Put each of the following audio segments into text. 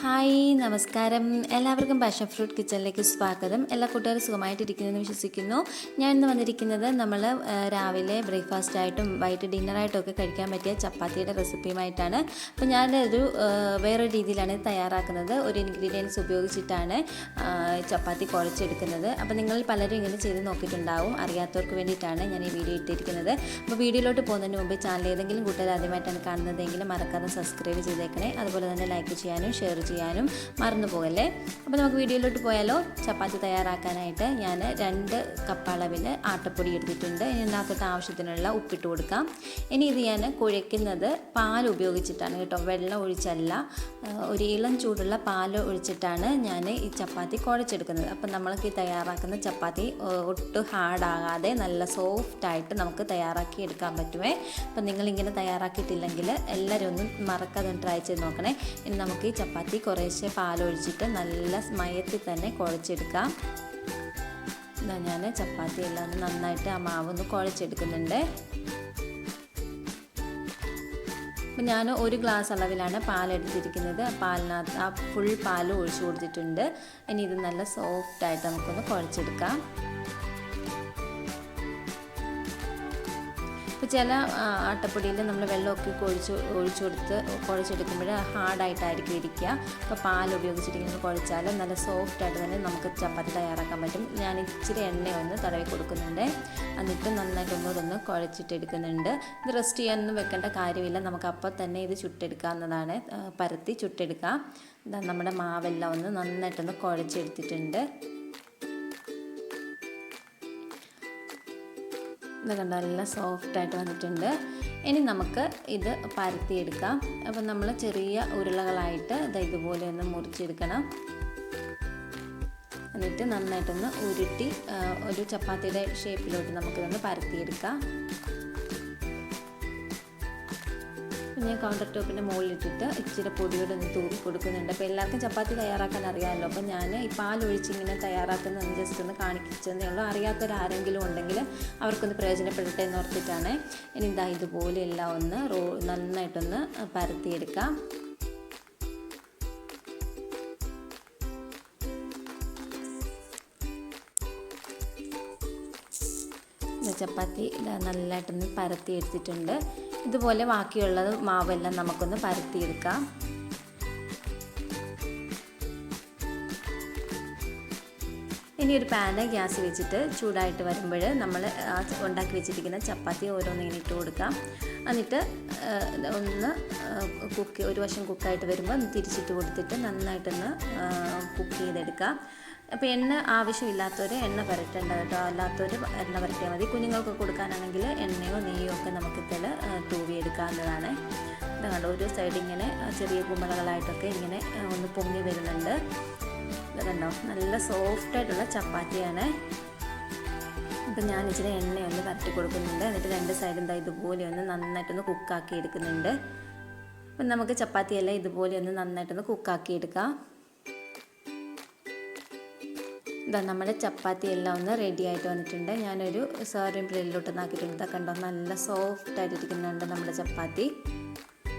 Hi നമസ്കാരം. എല്ലാവർക്കും passion fruit കിച്ചണിലേക്ക് സ്വാഗതം. എല്ലാ കൂട്ടുകാരും സുഖമായിട്ടിരിക്കുന്നെന്ന് വിശ്വസിക്കുന്നു. ഞാൻ ഇന്ന് വന്നിരിക്കുന്നത് നമ്മൾ രാവിലെ ബ്രേക്ക്ഫാസ്റ്റ് ആയിട്ടും വൈകിട്ട് ഡിന്നറായിട്ടും ഒക്കെ കഴിക്കാൻ പറ്റിയ ചപ്പാത്തിയുടെ റെസിപ്പിയുമായിട്ടാണ്. അപ്പോൾ ഞാൻ ഒരു വേറൊരു രീതിയിലാണ് തയ്യാറാക്കുന്നത്. ഒരു ഇൻഗ്രീഡിയൻസ് ഉപയോഗിച്ചിട്ടാണ് ചപ്പാത്തി കുഴച്ചെടുക്കുന്നത്. അപ്പോൾ നിങ്ങൾ പലരും ഇങ്ങനെ ചെയ്ത് നോക്കിയിട്ടുണ്ടാവും. അറിയാത്തവർക്ക് വേണ്ടിയിട്ടാണ് ഞാൻ ഈ വീഡിയോ ഇട്ടിരിക്കുന്നത്. അപ്പോൾ വീഡിയോയിലോട്ട് പോകുന്നതിന് മുമ്പ് ചാനൽ ഏതെങ്കിലും കൂട്ടുകാർ ആദ്യമായിട്ടാണ് കാണുന്നതെങ്കിൽ മറക്കാതെ സബ്സ്ക്രൈബ് ചെയ്തേക്കണേ. അതുപോലെ തന്നെ ലൈക്ക് ചെയ്യാനും ഷെയർ ചെയ്യാനും മറന്നു പോകല്ലേ അപ്പോൾ നമുക്ക് വീഡിയോയിലോട്ട് പോയാലോ? ചപ്പാത്തി തയ്യാറാക്കാനായിട്ട് ഞാൻ രണ്ട് കപ്പ് അളവിൽ ആട്ടപ്പൊടി എടുത്തിട്ടുണ്ട്. ഇനി ഇതിനകത്തോട്ട് ആവശ്യത്തിനുള്ള ഉപ്പിട്ട് കൊടുക്കാം. ഇനി ഇത് ഞാൻ കുഴയ്ക്കുന്നത് പാൽ ഉപയോഗിച്ചിട്ടാണ് കേട്ടോ. വെള്ളം ഒഴിച്ചല്ല. ഒരു ഇളം ചൂടുള്ള പാൽ ഒഴിച്ചിട്ടാണ് ഞാൻ ഈ ചപ്പാത്തി കുഴച്ചെടുക്കുന്നത്. അപ്പം നമ്മൾക്ക് ഈ തയ്യാറാക്കുന്ന ചപ്പാത്തി ഒട്ടും ഹാർഡാകാതെ നല്ല സോഫ്റ്റായിട്ട് നമുക്ക് തയ്യാറാക്കി എടുക്കാൻ പറ്റുമേ. അപ്പം നിങ്ങളിങ്ങനെ തയ്യാറാക്കിയിട്ടില്ലെങ്കിൽ എല്ലാവരും ഒന്നും മറക്കാതെ ട്രൈ ചെയ്ത് നോക്കണേ. ഇനി നമുക്ക് ഈ ചപ്പാത്തി കുറേശ്ശെ പാലൊഴിച്ചിട്ട് നല്ല മയത്തിൽ തന്നെ കുഴച്ചെടുക്കാം. ഇതാ ഞാൻ ചപ്പാത്തി എല്ലാം നന്നായിട്ട് ആ മാവൊന്ന് കുഴച്ചെടുക്കുന്നുണ്ട്. അപ്പം ഞാൻ ഒരു ഗ്ലാസ് അളവിലാണ് പാലെടുത്തിരിക്കുന്നത്. പാലിനകത്ത് ആ ഫുൾ പാൽ ഒഴിച്ചു കൊടുത്തിട്ടുണ്ട്. ഇനി ഇത് നല്ല സോഫ്റ്റായിട്ട് നമുക്കൊന്ന് കുഴച്ചെടുക്കാം. ഇപ്പോൾ ചില അട്ടപ്പൊടിയിൽ നമ്മൾ വെള്ളമൊക്കെ ഒഴിച്ച് ഒഴിച്ചു കൊടുത്ത് കുഴച്ചെടുക്കുമ്പോൾ ഹാർഡായിട്ടായിരിക്കും ഇരിക്കുക. അപ്പോൾ പാൽ ഉപയോഗിച്ചിരിക്കുന്നത് കുഴച്ചാൽ നല്ല സോഫ്റ്റായിട്ട് തന്നെ നമുക്ക് ചപ്പാത്തി തയ്യാറാക്കാൻ പറ്റും. ഞാൻ ഇച്ചിരി എണ്ണ ഒന്ന് തടവി കൊടുക്കുന്നുണ്ട്. എന്നിട്ട് നന്നായിട്ട് ഒന്നുകൂടെ കുഴച്ചിട്ടെടുക്കുന്നുണ്ട് ഇത് റെസ്റ്റ് ചെയ്യാനൊന്നും വെക്കേണ്ട കാര്യമില്ല. നമുക്ക് അപ്പോൾ തന്നെ ഇത് ചുട്ടെടുക്കാവുന്നതാണ്. പരത്തി ചുട്ടെടുക്കാം. നമ്മുടെ മാവെല്ലാം ഒന്ന് നന്നായിട്ടൊന്ന് കുഴച്ചെടുത്തിട്ടുണ്ട്. ഇത് കണ്ട നല്ല സോഫ്റ്റായിട്ട് വന്നിട്ടുണ്ട്. ഇനി നമുക്ക് ഇത് പരത്തിയെടുക്കാം. അപ്പം നമ്മൾ ചെറിയ ഉരുളകളായിട്ട് ഇത് ഇതുപോലെ ഒന്ന് മുറിച്ചെടുക്കണം. എന്നിട്ട് നന്നായിട്ടൊന്ന് ഉരുട്ടി ഒരു ചപ്പാത്തിയുടെ ഷേപ്പിലോട്ട് നമുക്കിതൊന്ന് പരത്തിയെടുക്കാം. ഞാൻ കൗണ്ടർ ടോപ്പിന്റെ മുകളിലിട്ടിട്ട് ഇച്ചിരി പൊടിയോടെ ഒന്ന് തൂക്കി കൊടുക്കുന്നുണ്ട്. അപ്പോൾ എല്ലാവർക്കും ചപ്പാത്തി തയ്യാറാക്കാൻ അറിയാമല്ലോ. അപ്പോൾ ഞാൻ ഈ പാലൊഴിച്ച് ഇങ്ങനെ തയ്യാറാക്കുന്നത് ജസ്റ്റ് ഒന്ന് കാണിച്ചതേ ഉള്ളൂ. അറിയാത്തൊരാരെങ്കിലും ഉണ്ടെങ്കിൽ അവർക്കൊന്ന് പ്രയോജനപ്പെടട്ടെ എന്ന് ഓർത്തിട്ടാണ്. ഇനി ഇതാ ഇതുപോലെ എല്ലാം ഒന്ന് റോ നന്നായിട്ടൊന്ന് പരത്തിയെടുക്കാം. ചപ്പാത്തി നല്ലതായിട്ടൊന്ന് പരത്തി എടുത്തിട്ടുണ്ട് ഇതുപോലെ ബാക്കിയുള്ളത് മാവെല്ലാം നമുക്കൊന്ന് പരത്തിയെടുക്കാം. ഇനി ഒരു പാന് ഗ്യാസ് വെച്ചിട്ട് ചൂടായിട്ട് വരുമ്പോൾ നമ്മൾ ഉണ്ടാക്കി വെച്ചിരിക്കുന്ന ചപ്പാത്തി ഓരോന്നിങ്ങനെ ഇട്ട് കൊടുക്കാം. എന്നിട്ട് ഒന്ന് കുക്ക് ഒരു വശം കുക്കായിട്ട് വരുമ്പോൾ തിരിച്ചിട്ട് കൊടുത്തിട്ട് നന്നായിട്ടൊന്ന് കുക്ക് ചെയ്തെടുക്കാം. അപ്പോൾ എണ്ണ ആവശ്യമില്ലാത്തവർ എണ്ണ പുരട്ടേണ്ട കേട്ടോ. അല്ലാത്തവർ എണ്ണ പുരട്ടിയാൽ മതി. കുഞ്ഞുങ്ങൾക്ക് കൊടുക്കാനാണെങ്കിൽ എണ്ണയോ നെയ്യോ ഒക്കെ നമുക്ക് ഇതിൽ തൂവിയെടുക്കാവുന്നതാണ് ഇത് കണ്ടോ? ഒരു സൈഡ് ഇങ്ങനെ ചെറിയ കുമ്പളകളായിട്ടൊക്കെ ഇങ്ങനെ ഒന്ന് പൊങ്ങി വരുന്നുണ്ട്. ഇത് കണ്ടോ? നല്ല സോഫ്റ്റായിട്ടുള്ള ചപ്പാത്തിയാണ്. ഇപ്പം ഞാൻ ഇച്ചിരി എണ്ണയൊന്ന് പരട്ടി കൊടുക്കുന്നുണ്ട്. എന്നിട്ട് രണ്ട് സൈഡും ദാ ഇതുപോലെ ഒന്ന് നന്നായിട്ടൊന്ന് കുക്കാക്കി എടുക്കുന്നുണ്ട്. അപ്പം നമുക്ക് ചപ്പാത്തിയെല്ലാം ഇതുപോലെ ഒന്ന് നന്നായിട്ടൊന്ന് കുക്കാക്കി എടുക്കാം. ഇതാ നമ്മുടെ ചപ്പാത്തി എല്ലാം ഒന്ന് റെഡി ആയിട്ട് വന്നിട്ടുണ്ട്. ഞാനൊരു സെർവിങ് പ്ലേറ്റിലോട്ട് നാക്കിയിട്ടുണ്ട് ഇതാ കണ്ടോ നല്ല സോഫ്റ്റ് ആയിട്ടിരിക്കുന്നുണ്ട് നമ്മുടെ ചപ്പാത്തി.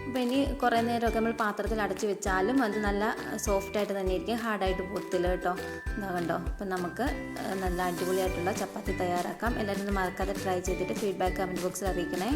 അപ്പോൾ ഇനി കുറേ നേരമൊക്കെ നമ്മൾ പാത്രത്തിൽ അടച്ച് വെച്ചാലും അത് നല്ല സോഫ്റ്റ് സോഫ്റ്റായിട്ട് തന്നെ ഇരിക്കും. ഹാർഡായിട്ട് പൊത്തില്ല കേട്ടോ. എന്താ കണ്ടോ അപ്പം നമുക്ക് നല്ല അടിപൊളിയായിട്ടുള്ള ചപ്പാത്തി തയ്യാറാക്കാം. എല്ലാവരും മറക്കാതെ ട്രൈ ചെയ്തിട്ട് ഫീഡ്ബാക്ക് കമന്റ് ബോക്സിൽ അറിയിക്കണേ.